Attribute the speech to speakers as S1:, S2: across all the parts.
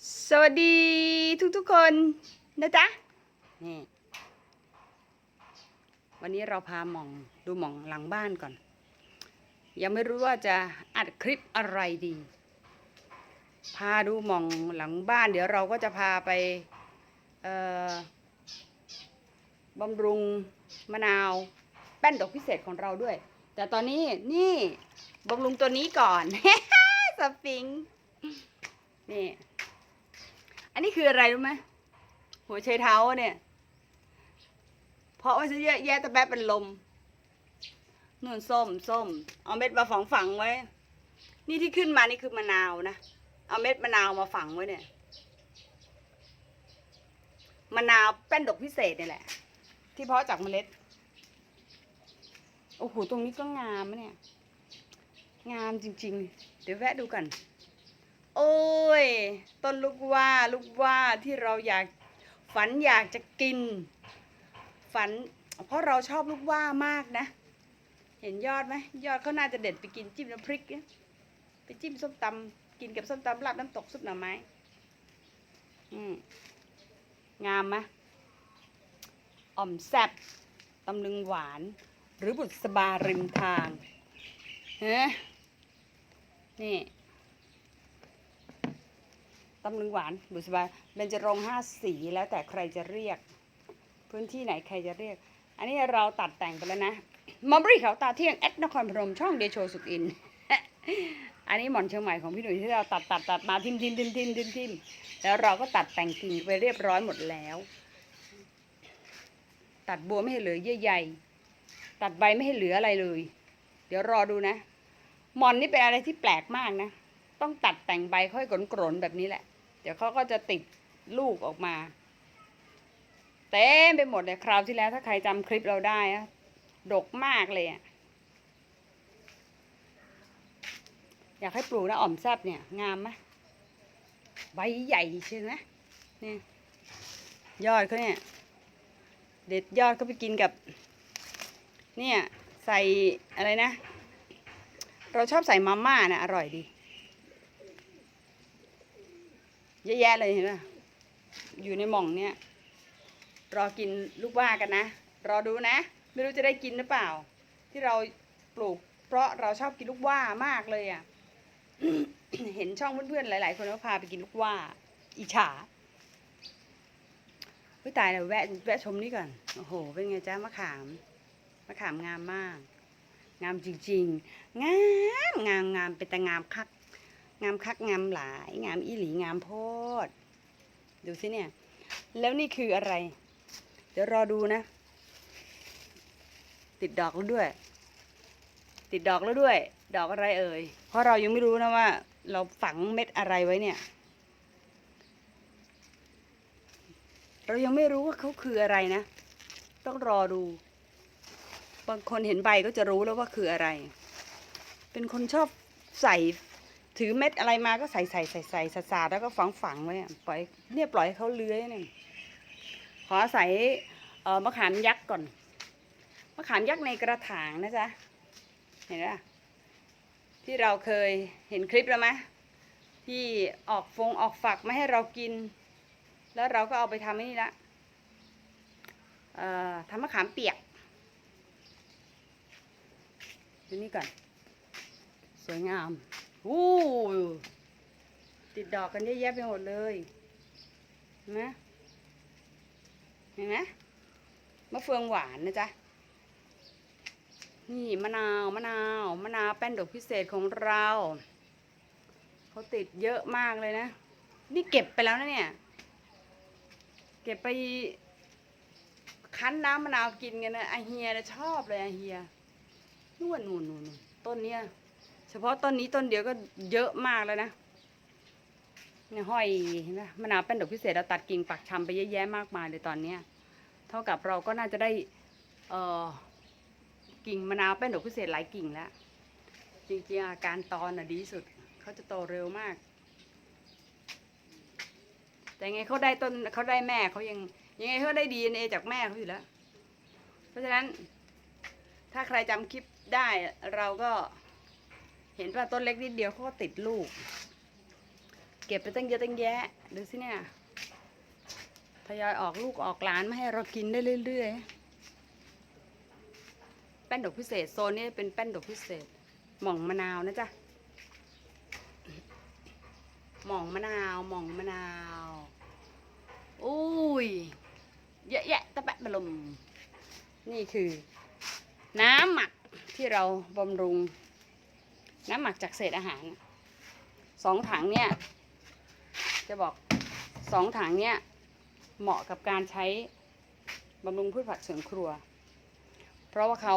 S1: สวัสดีทุกทุกๆคนนะจ๊ะนี่วันนี้เราพาหมองดูหมองหลังบ้านก่อน ยังไม่รู้ว่าจะอัดคลิปอะไรดี พาดูหมองหลังบ้าน เดี๋ยวเราก็จะพาไปบำรุงมะนาวแป้นดอกพิเศษของเราด้วย แต่ตอนนี้นี่บำรุงตัวนี้ก่อนสฟิงนี่ อันนี้คืออะไรรู้ไหมหัวไชเท้าเนี่ย เพราะว่าจะเยอะแยะแต่แป๊บเป็นลมนู่นส้มส้ม เอาเม็ดมาฝังฝังไว้ นี่ที่ขึ้นมานี่คือมะนาวนะ เอาเม็ดมะนาวมาฝังไว้เนี่ย มะนาวแป้นดอกพิเศษนี่แหละ ที่เพาะจากเมล็ด โอ้โห ตรงนี้ก็งามนะเนี่ย งามจริง ๆ เดี๋ยวแวะดูกัน โอ้ย ต้นลูกว่าลูกว่าที่เราอยากฝันอยากจะกิน ฝัน เพราะเราชอบลูกว่ามากนะ เห็นยอดไหมยอดเขาน่าจะเด็ดไปกินจิ้มน้ำพริกนะไปจิ้มส้มตำกินกับส้มตำราดน้ำตกซุปหน่อไม้อืมงามไหมอ่อมแซบตำลึงหวาน หรือบุษบาริมทางเฮ้นี่ ตำลึงหวานบุษบาเบญจรงห้าสีแล้วแต่ใครจะเรียก พื้นที่ไหนใครจะเรียก อันนี้เราตัดแต่งไปแล้วนะมอมบรีเขาตาเที่ยงแอดนครพนมช่องเดโชสุขอิน อันนี้หมอนเชียงใหม่ของพี่หนุ่ยที่เราตัดตัดตัดมาทิมทิมทิมทิมทิมทิมแล้วเราก็ตัดแต่งกิ่งไปเรียบร้อยหมดแล้ว ตัดบัวไม่ให้เหลือเยื่อใยตัดใบไม่ให้เหลืออะไรเลย เดี๋ยวรอดูนะหมอนนี่เป็นอะไรที่แปลกมากนะ ต้องตัดแต่งใบค่อยกรนๆแบบนี้แหละ เดี๋ยวเขาก็จะติดลูกออกมา เต็มไปหมดเลยคราวที่แล้วถ้าใครจำคลิปเราได้อะดกมากเลยอะอยากให้ปลูกนะอ่อมแซบเนี่ย งามไหมใบใหญ่ใช่ไหมนี่ยอดเขาเนี่ย เด็ดยอดเขาไปกินกับ เนี่ย ใส่อะไรนะ เราชอบใส่มาม่านะอร่อยดี เยอะแยะเลยเห็นป่ะอยู่ในหม่องเนี่ย รอกินลูกว่ากันนะ รอดูนะ ไม่รู้จะได้กินหรือเปล่า ที่เราปลูก เพราะเราชอบกินลูกว่ามากเลยอะ เห็นช่องเพื่อนๆหลาย ๆ คนก็พาไปกินลูกว่า อิจฉาเฮ้ยตายแล้วแวะแวะชมนี่ก่อน โอ้โห เป็นไงจ้ามะขาม มะขามงามมาก งามจริง ๆ งาม งามงามเป็นแต่งามคัก งามคักงามหลาย งามอีหลีงามโพด ดูสิเนี่ย แล้วนี่คืออะไร เดี๋ยวรอดูนะ ติดดอกแล้วด้วย ติดดอกแล้วด้วย ดอกอะไรเอ่ย เพราะเรายังไม่รู้นะว่า เราฝังเม็ดอะไรไว้เนี่ย เรายังไม่รู้ว่าเขาคืออะไรนะ ต้องรอดู บางคนเห็นใบก็จะรู้แล้วว่าคืออะไร เป็นคนชอบใส่ ถือเม็ดอะไรมาก็ใส่ใส่ใส่ใส่สาสาแล้วก็ฝังฝังไว้ปล่อยเนี่ยปล่อยให้เขาเลื้อยเนี่ยขอใส่เอ่อมะขามยักษ์ก่อนมะขามยักษ์ในกระถางนะจ๊ะเห็นไหมที่เราเคยเห็นคลิปแล้วไหมที่ออกฟงออกฝักไม่ให้เรากิน แล้วเราก็เอาไปทำนี่ละทำมะขามเปียกดูนี่ก่อน สวยงาม อู้ติดดอกกันเยอะแยะไปหมดเลยนไหมเห็นไหมมะเฟืองหวานนะจ๊ะนี่มะนาวมะนาวมะนาวแป้นดอกพิเศษของเราเขาติดเยอะมากเลยนะ นี่เก็บไปแล้วนะเนี่ย เก็บไปคั้นน้ำมะนาวกินกันนะไอเฮียนะชอบเลยไอเฮียนู่นนู่นนู่นนู่นต้นเนี้ย เฉพาะต้นนี้ต้นเดียวก็เยอะมากแล้วนะเนี่ยห้อยเห็นไหมมะนาวเป็นดอกพิเศษเราตัดกิ่งปักชำไปเยอะแยะมากมายเลยตอนเนี้ยเท่ากับเราก็น่าจะได้เอ่อกิ่งมะนาวเป็นดอกพิเศษหลายกิ่งแล้วจริงๆอาการตอนน่ะดีสุดเขาจะโตเร็วมาก แต่ไงเขาได้ต้นเขาได้แม่เขายังยังไงเขาได้ดีเอจากแม่เขาอยู่แล้ว เพราะฉะนั้นถ้าใครจำคลิปได้เราก็ เห็นว่าต้นเล็กนิดเดียวเขาก็ติดลูก เก็บไปตั้งเยอะตั้งแยะดูสิเนี่ยทยอยออกลูกออกหลานมาให้เรากินได้เรื่อยๆ แป้นดอกพิเศษโซนนี้เป็นแป้นดอกพิเศษ หม่องมะนาวนะจ๊ะ หม่องมะนาว หม่องมะนาว อุ้ยเยอะแยะตะแปะบะลม นี่คือ น้ำหมักที่เราบำรุง น้ำหมักจากเศษอาหารสองถังเนี่ยจะบอกสองถังเนี่ยเหมาะกับการใช้บำรุงพืชผักสวนครัว เพราะว่าเขา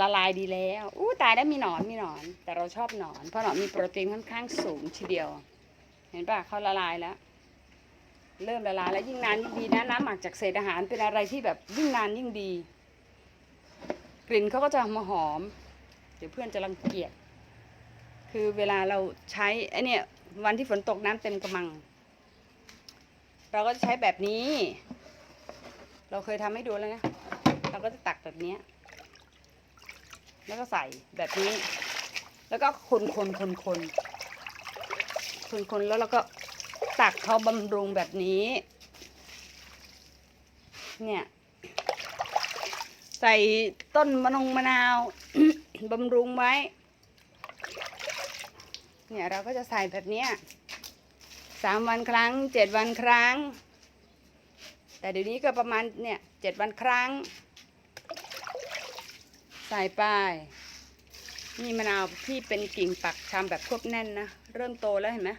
S1: ละลายดีแล้วอู้ตายได้มีหนอนมีหนอน แต่เราชอบหนอน เพราะหนอนมีโปรตีนค่อนข้างสูงทีเดียว เห็นปะเขาละลายแล้ว เริ่มละลายแล้วยิ่งนานยิ่งดีนะน้ำหมักจากเศษอาหารเป็นอะไรที่แบบยิ่งนานยิ่งดี กลิ่นเขาก็จะมาหอม เดี๋ยวเพื่อนจะรังเกียจ คือเวลาเราใช้ไอเนี่ยวันที่ฝนตกน้ำเต็มกระมัง เราก็จะใช้แบบนี้ เราเคยทำให้ดูแล้วนะ เราก็จะตักแบบเนี้ยแล้วก็ใส่แบบนี้ แล้วก็คนคนคนคนคนคนแล้วเราก็ตักเขาบำรุงแบบนี้ เนี่ยใส่ต้นมะนงมะนาวบำรุงไว้ เนี่ยเราก็จะใส่แบบเนี้ยสามวันครั้งเจ็ดวันครั้ง แต่เดี๋ยวนี้ก็ประมาณเนี่ยเจ็ดวันครั้ง ใส่ไปนี่มะนาวที่เป็นกิ่งปักชำแบบควบแน่นนะ เริ่มโตแล้วเห็นไหม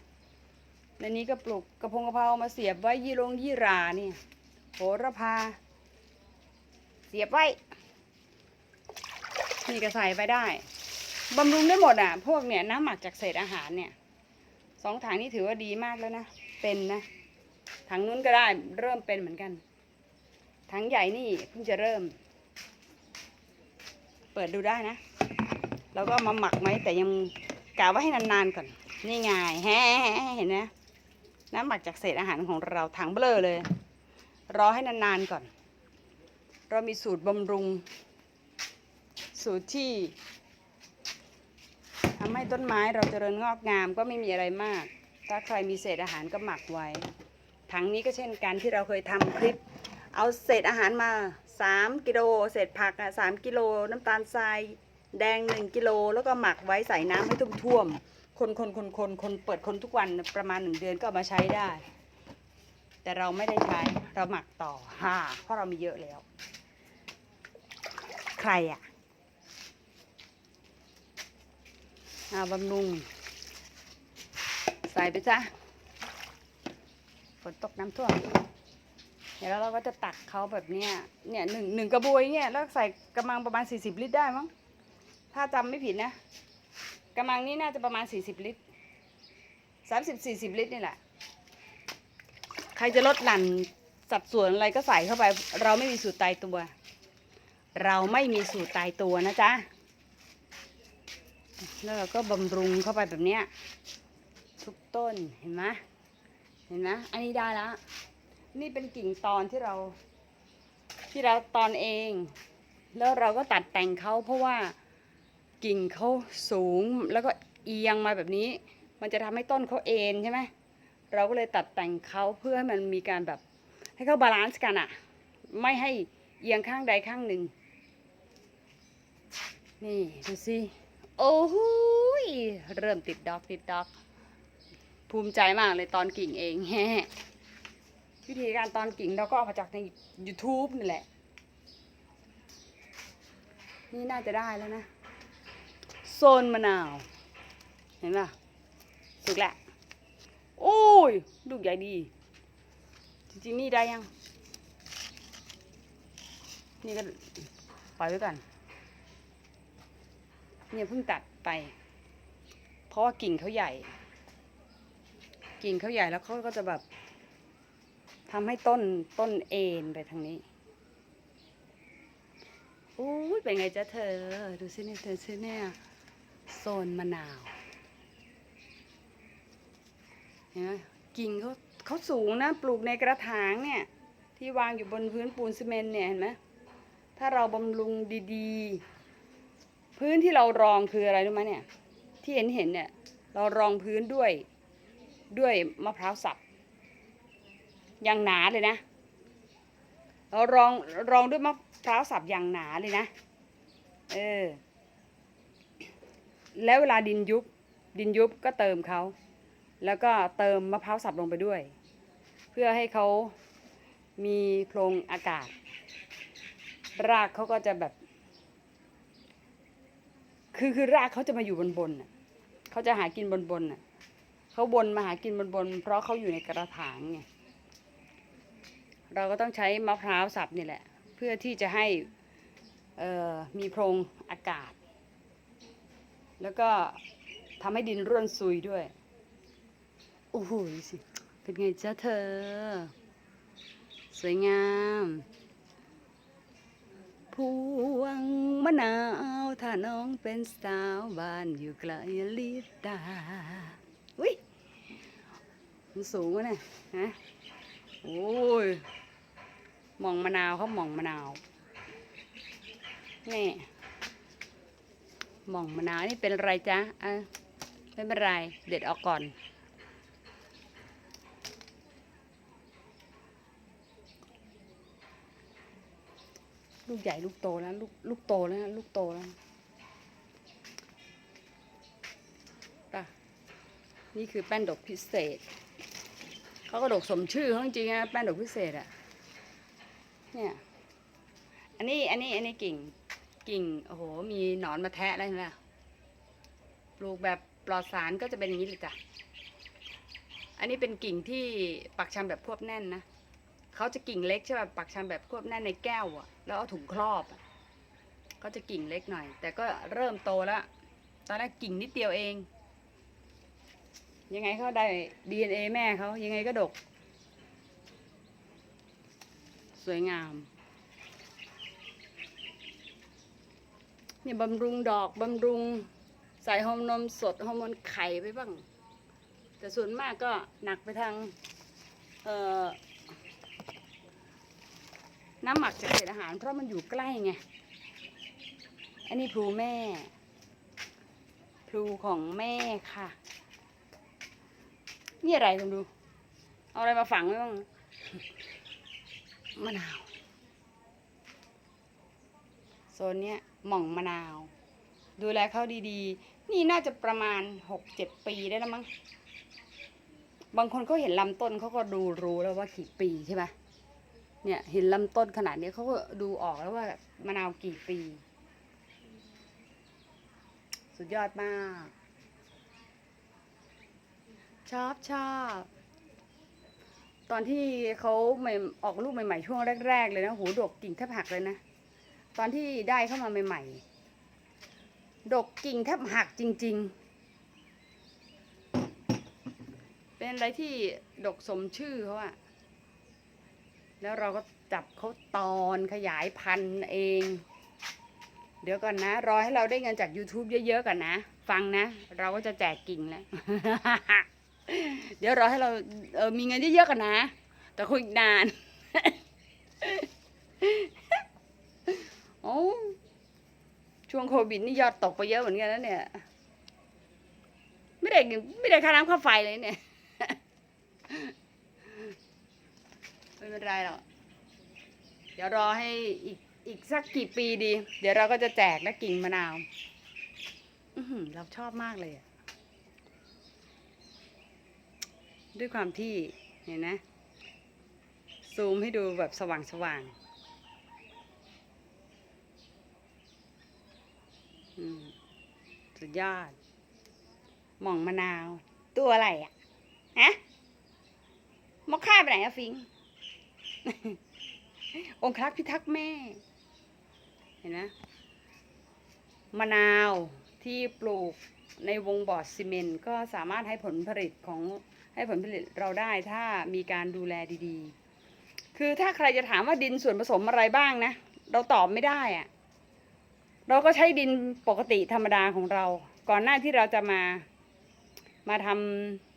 S1: ในนี้ก็ปลูกกระพงกระเพรามาเสียบไว้ยี่รงยี่ราเนี่ยโหระพา เสียบไว้ นี่ก็ใส่ไปได้ บำรุงได้หมดอะ พวกเนี่ยน้ำหมักจากเศษอาหารเนี่ยสองถังนี่ถือว่าดีมากแล้วนะ เป็นนะถังนู้นก็ได้เริ่มเป็นเหมือนกันถังใหญ่นี่เพิ่งจะเริ่ม เปิดดูได้นะ แล้วก็มาหมักไหมแต่ยังกะว่าให้นานๆก่อน นี่ไงแฮ่เห็นไหมน้ำหมักจากเศษอาหารของเราถังเบลอเลย รอให้นานๆก่อน เรามีสูตรบำรุง สูตรที่ ทำให้ต้นไม้เราเจริญงอกงามก็ไม่มีอะไรมาก ถ้าใครมีเศษอาหารก็หมักไว้ถังนี้ก็เช่นกันที่เราเคยทำคลิป เอาเศษอาหารมา 3กิโลเศษผักอะ3กิโลน้ำตาลทรายแดง 1กิโลแล้วก็หมักไว้ใส่น้ำให้ท่วมๆคนคนคนคนคนเปิดคนทุกวันประมาณ 1 เดือนก็เอามาใช้ได้ แต่เราไม่ได้ใช้เราหมักต่อฮ่าเพราะเรามีเยอะแล้ว ใครอะ อาบำรุง ใส่ไปจ้ะฝนตกน้ำท่วมเดี๋ยวเราก็จะตักเขาแบบเนี้ยเนี่ยหนึ่งหนึ่งกระบวยเนี่ยแล้วใส่กระมังประมาณสี่สิบลิตรได้มั้งถ้าจำไม่ผิดนะกระมังนี้น่าจะประมาณสี่สิบลิตรสามสิบสี่สิบลิตรนี่แหละ ใครจะลดหลั่นสัดส่วนอะไรก็ใส่เข้าไป เราไม่มีสูตรตายตัว เราไม่มีสูตรตายตัวนะจ๊ะ แล้วเราก็บำรุงเข้าไปแบบเนี้ยทุกต้นเห็นไหมเห็นไหมอันนี้ได้แล้วนี่เป็นกิ่งตอนที่เราที่เราตอนเอง แล้วเราก็ตัดแต่งเขาเพราะว่ากิ่งเขาสูงแล้วก็เอียงมาแบบนี้ มันจะทำให้ต้นเขาเอ็นใช่ไหมเราก็เลยตัดแต่งเขาเพื่อให้มันมีการแบบให้เขาบาลานซ์กันอะไม่ให้เอียงข้างใดข้างหนึ่งนี่ดูสิ โอ้โหยเริ่มติดดอกติดดอก ภูมิใจมากเลยตอนกิ่งเองแฮวิธีการตอนกิ่งเราก็เอามาจากใน YouTube นี่แหละ นี่น่าจะได้แล้วนะ โซนมะนาว เห็นป่ะสุกแล้วโอ้ยลูกใหญ่ดี จริงๆ นี่ได้ยัง นี่ก็ปล่อยไว้ก่อน เนี่ยเพิ่งตัดไป เพราะว่ากิ่งเขาใหญ่ กิ่งเขาใหญ่แล้วเขาก็จะแบบทำให้ต้นต้นเอ็นไปทางนี้อู้เป็นไงจ๊ะเธอ ดูสิเนี่ยเธอสิเนี่ยโซนมะนาวเห็นไหมกิ่งเขาเขาสูงนะ ปลูกในกระถางเนี่ย ที่วางอยู่บนพื้นปูนซีเมนต์เนี่ยเห็นไหมถ้าเราบำรุงดีๆ พื้นที่เรารองคืออะไรรู้ไหมเนี่ย ที่เห็นเห็นเนี่ย เรารองพื้นด้วยด้วยมะพร้าวสับอย่างหนาเลยนะ เรารองรองด้วยมะพร้าวสับอย่างหนาเลยนะเออแล้วเวลาดินยุบดินยุบก็เติมเขาแล้วก็เติมมะพร้าวสับลงไปด้วย เพื่อให้เขามีโพรงอากาศ รากเขาก็จะแบบ คือคือรากเขาจะมาอยู่บนบนน่ะเขาจะหากินบนบนน่ะเขาบนมาหากินบนบน เพราะเขาอยู่ในกระถางไงเราก็ต้องใช้มะพร้าวสับนี่แหละ เพื่อที่จะให้มีโพรงอากาศ แล้วก็ทำให้ดินร่วนซุยด้วยโอ้โหสิเป็นไงจ๊ะเธอ สวยงาม พวงมะนาวถ้าน้องเป็นสาวบ้านอยู่ไกลลิดดาอุ้ยมันสูงวะเนี่ยฮะโอ้ยมองมะนาวเขามองมะนาวนี่มองมะนาวนี่เป็นไรจ๊ะอะไม่เป็นไร เด็ดออกก่อน ลูกใหญ่ลูกโตแล้วลูกลูกโตแล้วลูกโตแล้วป่ะนี่คือแป้นดอกพิเศษเขาก็ดกสมชื่อเขาจริงๆนะแป้นดอกพิเศษอะเนี่ยอันนี้อันนี้อันนี้กิ่งกิ่งโอ้โหมีหนอนมาแทะแล้ไหมปลูกแบบปลอดสารก็จะเป็นอย่างนี้เลยจ้ะอันนี้เป็นกิ่งที่ปักชำแบบควบแน่นนะ เขาจะกิ่งเล็กใช่ป่ะปักชำแบบควบแน่นในแก้วอะ แล้วเอาถุงครอบอะเขาจะกิ่งเล็กหน่อย แต่ก็เริ่มโตแล้วตอนแรกกิ่งนิดเดียวเอง ยังไงเขาได้ DNA แม่เขายังไงก็ดก สวยงามเนี่ยบำรุงดอกบำรุงใส่ฮอร์โมนสดฮอร์โมนไข่ไปบ้าง แต่ส่วนมากก็หนักไปทาง เอ่อ น้ำหมักจากเศษอาหาร เพราะมันอยู่ใกล้ไง อันนี้พลูแม่ พลูของแม่ค่ะ นี่อะไรลองดู เอาอะไรมาฝังไว้บ้าง มะนาว โซนเนี้ยหม่องมะนาว ดูแลเขาดีๆ นี่น่าจะประมาณหกเจ็ดปีได้แล้วมั้ง บางคนเขาเห็นลำต้นเขาก็ดูรู้แล้วว่ากี่ปีใช่ไหม เนี่ยเห็นลำต้นขนาดนี้เขาก็ดูออกแล้วว่ามะนาวกี่ปี สุดยอดมาก ชอบชอบตอนที่เขาใหม่ออกลูกใหม่ๆช่วงแรก ๆ เลยนะหูดกกิ่งแทบหักเลยนะ ตอนที่ได้เข้ามาใหม่ๆ ดกกิ่งแทบหักจริง ๆ เป็นอะไรที่ดกสมชื่อเขาอะ แล้วเราก็จับเขาตอนขยายพันธุ์เอง เดี๋ยวก่อนนะ รอให้เราได้เงินจาก YouTube เยอะๆก่อนนะ ฟังนะ เราก็จะแจกกิ่งแล้ว เดี๋ยวรอให้เราเออมีเงินเยอะๆก่อนนะ แต่คุยนาน โอ้ช่วงโควิดนี่ยอดตกไปเยอะเหมือนกันแล้วเนี่ย ไม่ได้ไม่ได้ค่าน้ำค่าไฟเลยเนี่ย ไม่เป็นไรหรอก เดี๋ยวรอให้อีกอีกสักกี่ปีดี เดี๋ยวเราก็จะแจกและกิ่งมะนาว อืเราชอบมากเลยอะด้วยความที่เห็นนะซูมให้ดูแบบสว่างสว่างๆสุดยอด หม่องมะนาว ตัวอะไรอะฮะมอค่าไปไหนอะฟิง องครักษ์พิทักษ์แม่ เห็นนะมะนาวที่ปลูกในวงบ่อซีเมนต์ก็สามารถให้ผลผลิตของให้ผลผลิตเราได้ถ้ามีการดูแลดีๆ คือถ้าใครจะถามว่าดินส่วนผสมอะไรบ้างนะ เราตอบไม่ได้อะเราก็ใช้ดินปกติธรรมดาของเรา ก่อนหน้าที่เราจะมามาท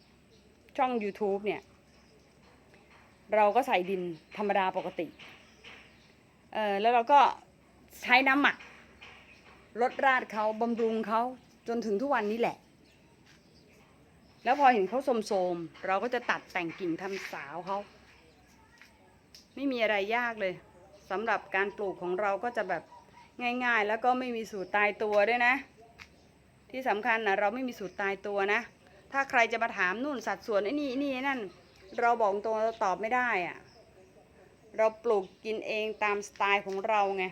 S1: ำช่อง YouTube เนี่ย เราก็ใส่ดินธรรมดาปกติเออแล้วเราก็ใช้น้ำหมักลดราดเขาบำรุงเขาจนถึงทุกวันนี้แหละ แล้วพอเห็นเขาโสมๆเราก็จะตัดแต่งกิ่งทำสาวเขาไม่มีอะไรยากเลยสำหรับการปลูกของเราก็จะแบบง่ายๆ แล้วก็ไม่มีสูตรตายตัวด้วยนะ ที่สำคัญนะเราไม่มีสูตรตายตัวนะ ถ้าใครจะมาถามนู่นสัดส่วนไอ้นี่นี่นั่น เราบอกตรงเราตอบไม่ได้อะเราปลูกกินเองตามสไตล์ของเราไง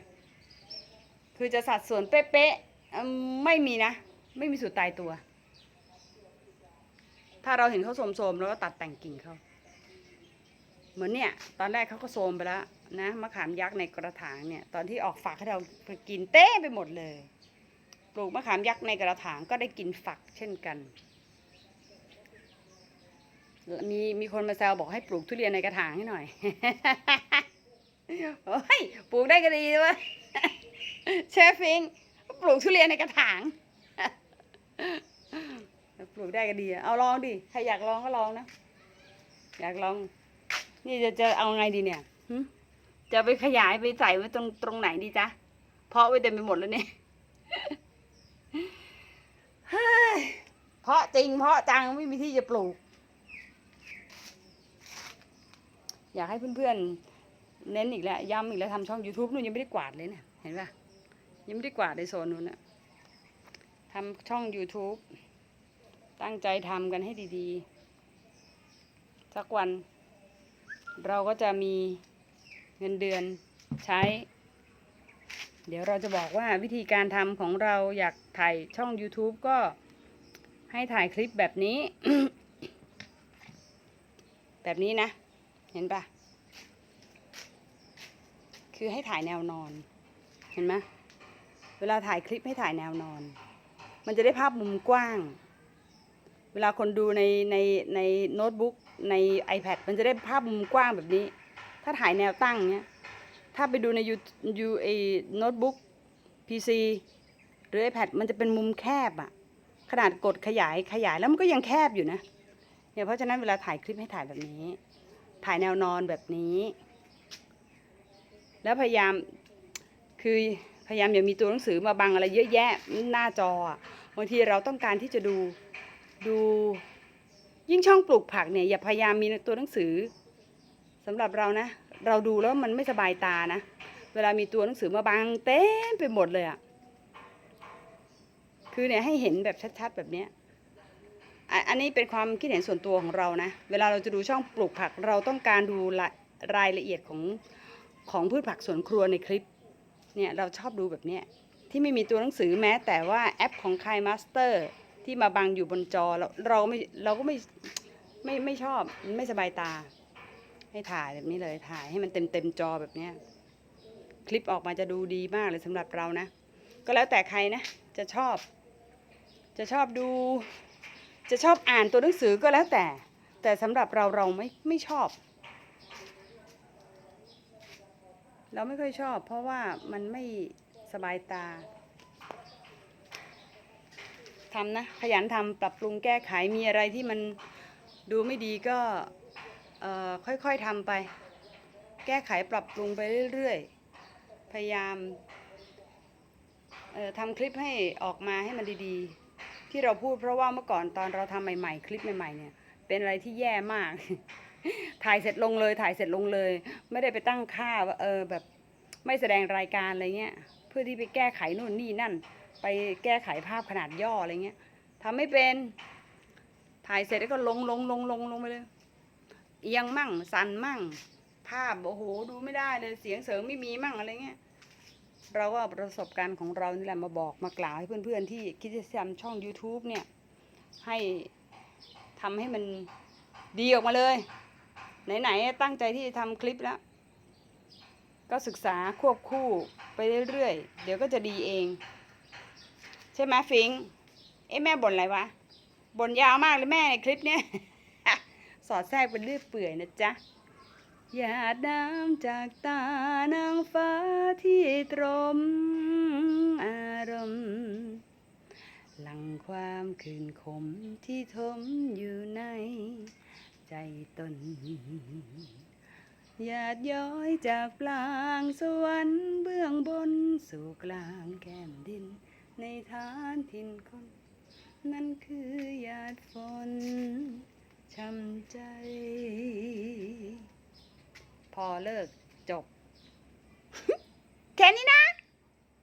S1: คือจะสัดส่วนเป๊ะๆไม่มีนะ ไม่มีสูตรตายตัว ถ้าเราเห็นเขาโสมๆเราก็ตัดแต่งกิ่งเขาเหมือนเนี่ย ตอนแรกเขาก็โสมไปแล้วนะมะขามยักษ์ในกระถางเนี่ย ตอนที่ออกฝักให้เรากินเต้ไปหมดเลย ปลูกมะขามยักษ์ในกระถางก็ได้กินฝักเช่นกัน มีมีคนมาแซวบอกให้ปลูกทุเรียนในกระถางให้หน่อย โอ้ยปลูกได้ก็ดีวะเชฟฟิงปลูกทุเรียนในกระถาง ปลูกได้ก็ดีอะเอาลองดิ ใครอยากลองก็ลองนะ อยากลอง นี่จะจะเอาไงดีเนี่ยจะไปขยายไปใส่ไว้ตรงตรงไหนดีจ๊ะ เพาะไว้เต็มไปหมดแล้วเนี่ยเฮ้ยเพาะจริงเพาะจังไม่มีที่จะปลูก อยากให้เพื่อนๆเน้นอีกแล้วย้ำอีกแล้วทำช่อง YouTube นู่นยังไม่ได้กวาดเลยเนี่ยเห็นปะยังไม่ได้กวาดในโซนนู้นนะทำช่อง YouTube ตั้งใจทำกันให้ดีๆ สักวัน เราก็จะมีเงินเดือนใช้ เดี๋ยวเราจะบอกว่าวิธีการทำของเราอยากถ่ายช่อง YouTube ก็ให้ถ่ายคลิปแบบนี้ แบบนี้นะ เห็นปะคือให้ถ่ายแนวนอน เห็นไหมเวลาถ่ายคลิปให้ถ่ายแนวนอน มันจะได้ภาพมุมกว้าง เวลาคนดูในในในโน้ตบุ๊กใน iPad มันจะได้ภาพมุมกว้างแบบนี้ ถ้าถ่ายแนวตั้งเนี้ย ถ้าไปดูในยูยูไอโน้ตบุ๊ก PC หรือ iPad มันจะเป็นมุมแคบอะขนาดกดขยายขยายแล้วมันก็ยังแคบอยู่นะเนี่ยเพราะฉะนั้นเวลาถ่ายคลิปให้ถ่ายแบบนี้ ถ่ายแนวนอนแบบนี้ แล้วพยายามคือพยายามอย่ามีตัวหนังสือมาบังอะไรเยอะแยะหน้าจอบางทีเราต้องการที่จะดูดูยิ่งช่องปลูกผักเนี่ยอย่าพยายามมีตัวหนังสือสำหรับเรานะ เราดูแล้วมันไม่สบายตานะ เวลามีตัวหนังสือมาบังเต็มไปหมดเลยอะคือเนี่ยให้เห็นแบบชัดๆแบบเนี้ย อันนี้เป็นความคิดเห็นส่วนตัวของเรานะ เวลาเราจะดูช่องปลูกผักเราต้องการดูรายละเอียดของของพืชผักสวนครัวในคลิป เนี่ยเราชอบดูแบบเนี้ยที่ไม่มีตัวหนังสือแม้แต่ว่าแอปของคายมาสเตอร์ที่มาบังอยู่บนจอเราเราไม่เราก็ไม่ไม่ไม่ชอบไม่สบายตา ให้ถ่ายแบบนี้เลยถ่ายให้มันเต็มเต็มจอแบบเนี้ยคลิปออกมาจะดูดีมากเลยสำหรับเรานะ ก็แล้วแต่ใครนะ จะชอบ จะชอบดู จะชอบอ่านตัวหนังสือก็แล้วแต่ แต่สำหรับเราเราไม่ไม่ชอบ เราไม่ค่อยชอบ เพราะว่ามันไม่สบายตาทำนะขยันทำปรับปรุงแก้ไขมีอะไรที่มันดูไม่ดีก็ค่อยๆทำไป แก้ไขปรับปรุงไปเรื่อยๆ พยายามทำคลิปให้ออกมาให้มันดีๆ ที่เราพูดเพราะว่าเมื่อก่อนตอนเราทำใหม่ ๆ คลิปใหม่ ๆ เนี่ย เป็นอะไรที่แย่มาก ถ่ายเสร็จลงเลย ถ่ายเสร็จลงเลย ไม่ได้ไปตั้งค่าว่าเออแบบไม่แสดงรายการอะไรเงี้ย เพื่อที่ไปแก้ไขนู่นนี่นั่น ไปแก้ไขภาพขนาดย่ออะไรเงี้ยทำไม่เป็น ถ่ายเสร็จแล้วก็ลงลงลงลงลงไปเลยเอียงมั่ง สั่นมั่ง ภาพโอ้โหดูไม่ได้เลย เสียงเสริงไม่มีมั่งอะไรเงี้ย เราก็เอาประสบการณ์ของเรานี่แหละมาบอกมากล่าวให้เพื่อนๆ ที่คิดจะทำช่อง YouTube เนี่ย ให้ทำให้มันดีออกมาเลย ไหนๆตั้งใจที่จะทำคลิปแล้ว ก็ศึกษาควบคู่ไปเรื่อยๆ เดี๋ยวก็จะดีเอง ใช่ไหมฟิงเอ้แม่บ่นอะไรวะบ่นยาวมากเลยแม่ในคลิปเนี้ยสอดแทรกเป็นเรื่อยเปื่อยนะจ๊ะ หยาดน้ำจากตานางฟ้าที่ตรมอารมณ์หลังความคืนขมที่ทมอยู่ในใจตนหยาดย้อยจากปลางสวรรค์เบื้องบนสู่กลางแก้มดิน ในฐานทินคนนั่นคือหยาดฝนช้ำใจ พอเลิกจบ แค่นี้นะ